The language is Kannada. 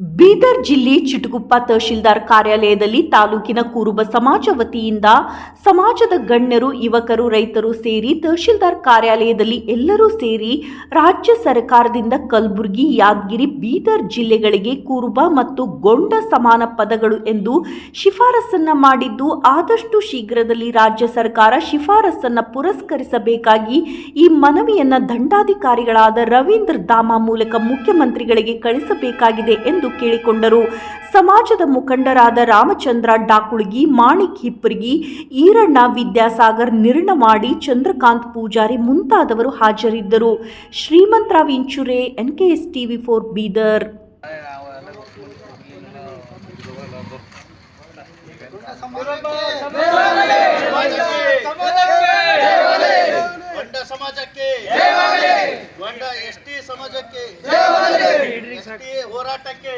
ಬೀದರ್ ಜಿಲ್ಲೆ ಚಿಟುಕುಪ್ಪ ತಹಶೀಲ್ದಾರ್ ಕಾರ್ಯಾಲಯದಲ್ಲಿ ತಾಲೂಕಿನ ಕುರುಬ ಸಮಾಜ ವತಿಯಿಂದ ಸಮಾಜದ ಗಣ್ಯರು, ಯುವಕರು, ರೈತರು ಸೇರಿ ತಹಶೀಲ್ದಾರ್ ಕಾರ್ಯಾಲಯದಲ್ಲಿ ಎಲ್ಲರೂ ಸೇರಿ ರಾಜ್ಯ ಸರ್ಕಾರದಿಂದ ಕಲಬುರಗಿ, ಯಾದಗಿರಿ, ಬೀದರ್ ಜಿಲ್ಲೆಗಳಿಗೆ ಕುರುಬ ಮತ್ತು ಗೊಂಡ ಸಮಾನ ಪದಗಳು ಎಂದು ಶಿಫಾರಸನ್ನ ಮಾಡಿದ್ದು, ಆದಷ್ಟು ಶೀಘ್ರದಲ್ಲಿ ರಾಜ್ಯ ಸರ್ಕಾರ ಶಿಫಾರಸನ್ನ ಪುರಸ್ಕರಿಸಬೇಕಾಗಿ ಈ ಮನವಿಯನ್ನು ದಂಡಾಧಿಕಾರಿಗಳಾದ ರವೀಂದ್ರ ದಾಮ ಮೂಲಕ ಮುಖ್ಯಮಂತ್ರಿಗಳಿಗೆ ಕಳಿಸಬೇಕಾಗಿದೆ ಎಂದು ಕೇಳಿಕೊಂಡರು. ಸಮಾಜದ ಮುಖಂಡರಾದ ರಾಮಚಂದ್ರ ಡಾಕುಳಗಿ, ಮಾಣಿಕ್ ಹಿಪ್ಪರ್ಗಿ, ಈರಣ್ಣ ವಿದ್ಯಾಸಾಗರ್, ನಿರ್ಣಮಾಡಿ, ಚಂದ್ರಕಾಂತ್ ಪೂಜಾರಿ ಮುಂತಾದವರು ಹಾಜರಿದ್ದರು. Shrimantrao Inchure S TV four Bidar. ಸಮಾಜಕ್ಕೆ ಸಮಾಜಕ್ಕೆ. ಹೋರಾಟಕ್ಕೆ.